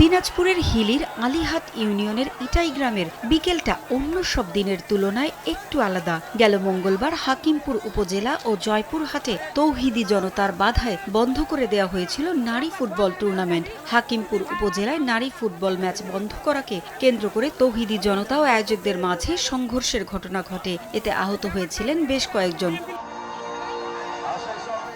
দিনাজপুরের হিলির আলিহাট ইউনিয়নের ইটাই গ্রামের বিকেলটা অন্য সব দিনের তুলনায় একটু আলাদা। গেল মঙ্গলবার হাকিমপুর উপজেলা ও জয়পুরহাটে তৌহিদি জনতার বাধায় বন্ধ করে দেওয়া হয়েছিল নারী ফুটবল টুর্নামেন্ট। হাকিমপুর উপজেলায় নারী ফুটবল ম্যাচ বন্ধ করাকে কেন্দ্র করে তৌহিদি জনতা ও আয়োজকদের মাঝে সংঘর্ষের ঘটনা ঘটে। এতে আহত হয়েছিলেন বেশ কয়েকজন।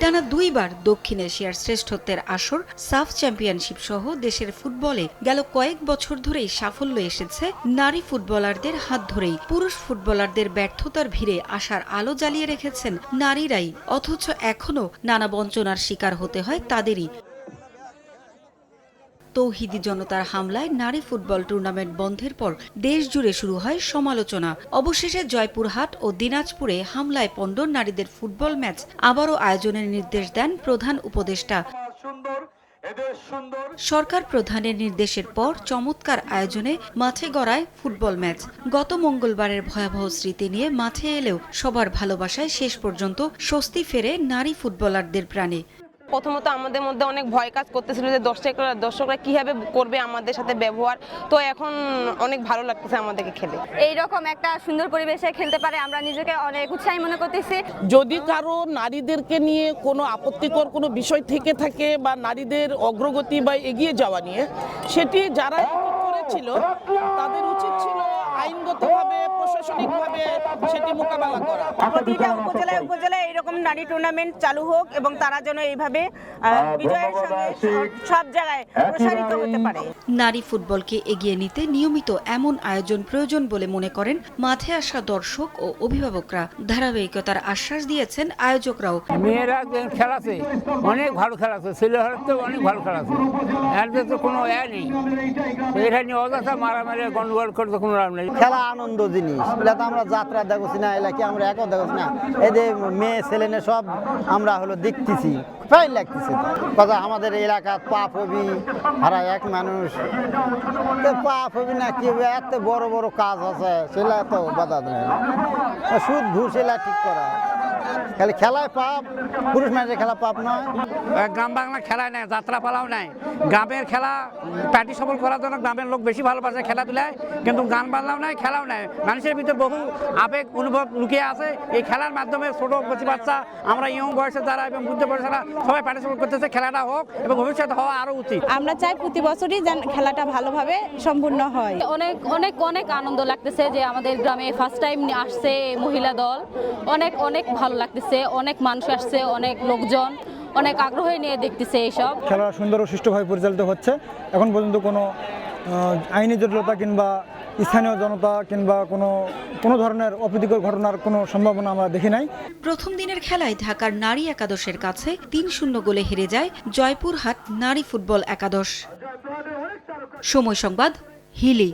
টানা দুইবার দক্ষিণ এশিয়ার শ্রেষ্ঠত্বের আসর সাফ চ্যাম্পিয়নশিপ সহ দেশের ফুটবলে গেল কয়েক বছর ধরেই সাফল্য এসেছে নারী ফুটবলারদের হাত ধরেই। পুরুষ ফুটবলারদের ব্যর্থতার ভিড়ে আশার আলো জ্বালিয়ে রেখেছেন নারীরাই। অথচ এখনও নানা বঞ্চনার শিকার হতে হয় তাদেরই। তৌহিদি জনতার হামলায় নারী ফুটবল টুর্নামেন্ট বন্ধের পর দেশ জুড়ে শুরু হয় সমালোচনা। অবশেষে জয়পুরহাট ও দিনাজপুরে হামলায় পণ্ড নারীদের ফুটবল ম্যাচ আবারও আয়োজনের নির্দেশ দেন প্রধান উপদেষ্টা। সরকার প্রধানের নির্দেশের পর চমৎকার আয়োজনে মাঠে গড়ায় ফুটবল ম্যাচ। গত মঙ্গলবারের ভয়াবহ স্মৃতি নিয়ে মাঠে এলেও সবার ভালোবাসায় শেষ পর্যন্ত স্বস্তি ফেরে নারী ফুটবলারদের প্রাণে। প্রথমত আমাদের মধ্যে অনেক ভয় কাজ করতেছিল যে দর্শকরা দর্শকরা কীভাবে করবে আমাদের সাথে ব্যবহার। তো এখন অনেক ভালো লাগতেছে আমাদেরকে খেলে। এই রকম একটা সুন্দর পরিবেশে খেলতে পারে আমরা নিজেকে অনেক উৎসাহী মনে করতেছি। যদি কারও নারীদেরকে নিয়ে কোনো আপত্তিকর কোনো বিষয় থেকে থাকে বা নারীদের অগ্রগতি বা এগিয়ে যাওয়া নিয়ে সেটি যারা করেছিল তাদের উচিত ছিল আইনগতভাবে প্রশাসনিকভাবে সেটি মোকাবেলা করা। প্রতিটা উপজেলায় উপজেলায় এরকম নারী টুর্নামেন্ট চালু হোক এবং তারা যেন এইভাবে বিজয়ের সঙ্গে সব- জায়গায় প্রসারিত হতে পারে। নারী ফুটবলকে এগিয়ে নিতে নিয়মিত এমন আয়োজন প্রয়োজন বলে মনে করেন মাঠে আসা দর্শক ও অভিভাবকরা। ধারাবাহিকতার আশ্বাস দিয়েছেন আয়োজকরাও। মেয়েরা খেলাছে অনেক ভালো খেলাছে ছেলেরা তো অনেক ভালো খেলাছে। এর তো কোনো এ নেই। তো এটা নিয়ে অযথা মারামারি গন্ডগোল করতে কোনো লাভ নেই। খেলা আনন্দ জিনিস। এটা তো আমরা যাত্রা দেখছি না এলাকা আমরা একও দেখছি না। এই যে মেয়ে, ছেলে মেয়ে সব আমরা হলো দেখতেছি, প্রায় লাগতেছে। কথা আমাদের এলাকার পাপ হবি হারা এক মানুষ। পাপ হবি না কি হবে, এত বড় বড় কাজ আছে, সেটা তো বাধা দেয় সুদ ঘুষ এলা ঠিক করা। খালি খেলায় পাপ পুরুষ মানুষের খেলা পাপ নয়। গ্রাম বাংলা খেলায় নাই যাত্রা পালাও নাই। গ্রামের খেলা প্যাটি সফল করার জন্য গ্রামের লোক বেশি ভালোবাসে খেলাধুলায় কিন্তু গান বাজনাও নাই খেলাও নাই। মানুষের ভিতরে বহু আবেগ অনুভব লুকিয়ে আছে। এই খেলার মাধ্যমে ছোট কচি বাচ্চা আমরা ইয়ং বয়সের যারা এবং বুদ্ধ বয়সেরা সবাই পার্টিসিপেট করতেছে খেলাটা হোক এবং ভবিষ্যতে হওয়া আরও উচিত। আমরা চাই প্রতি বছরই যেন খেলাটা ভালোভাবে সম্পূর্ণ হয়। অনেক অনেক অনেক আনন্দ লাগতেছে যে আমাদের গ্রামে ফার্স্ট টাইম আসছে মহিলা দল। অনেক অনেক ভালো লাগতেছে অনেক মানুষ আসছে অনেক লোকজন অনেক আগ্রহ নিয়ে দেখতেছে এইসব। খেলা সুন্দর ও সুষ্ঠুভাবে পরিচালিত হচ্ছে। এখন পর্যন্ত কোনো আইনি জটিলতা কিংবা স্থানীয় জনতা কিংবা কোনো কোনো ধরনের অপ্রীতিকর ঘটনার কোনো সম্ভাবনা আমরা দেখি নাই। প্রথম দিনের খেলায় ঢাকার নারী একাদশের কাছে তিন শূন্য গোলে হেরে যায় জয়পুরহাট নারী ফুটবল একাদশ। সময় সংবাদ হিলি।